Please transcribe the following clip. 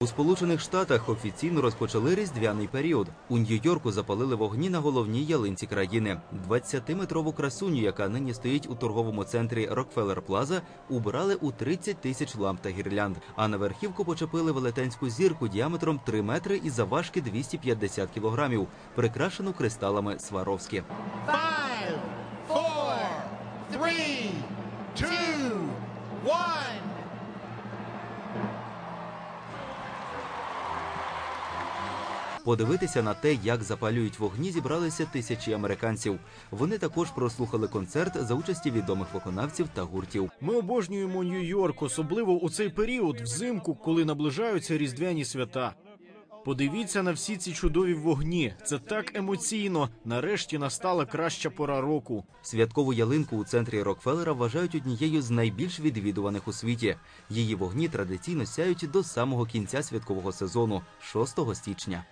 У Сполучених Штатах офіційно розпочали різдвяний період. У Нью-Йорку запалили вогні на головній ялинці країни. 20-метрову красуню, яка нині стоїть у торговому центрі Рокфеллер Плаза, убрали у 30 тисяч ламп та гірлянд. А на верхівку почепили велетенську зірку діаметром 3 метри і завважки 250 кілограмів, прикрашену кристалами Сваровські. Five, four, three, two, one. Подивитися на те, як запалюють вогні, зібралися тисячі американців. Вони також прослухали концерт за участі відомих виконавців та гуртів. Ми обожнюємо Нью-Йорк, особливо у цей період взимку, коли наближаються різдвяні свята. Подивіться на всі ці чудові вогні. Це так емоційно. Нарешті настала краща пора року. Святкову ялинку у центрі Рокфеллера вважають однією з найбільш відвідуваних у світі. Її вогні традиційно сяють до самого кінця святкового сезону 6 січня.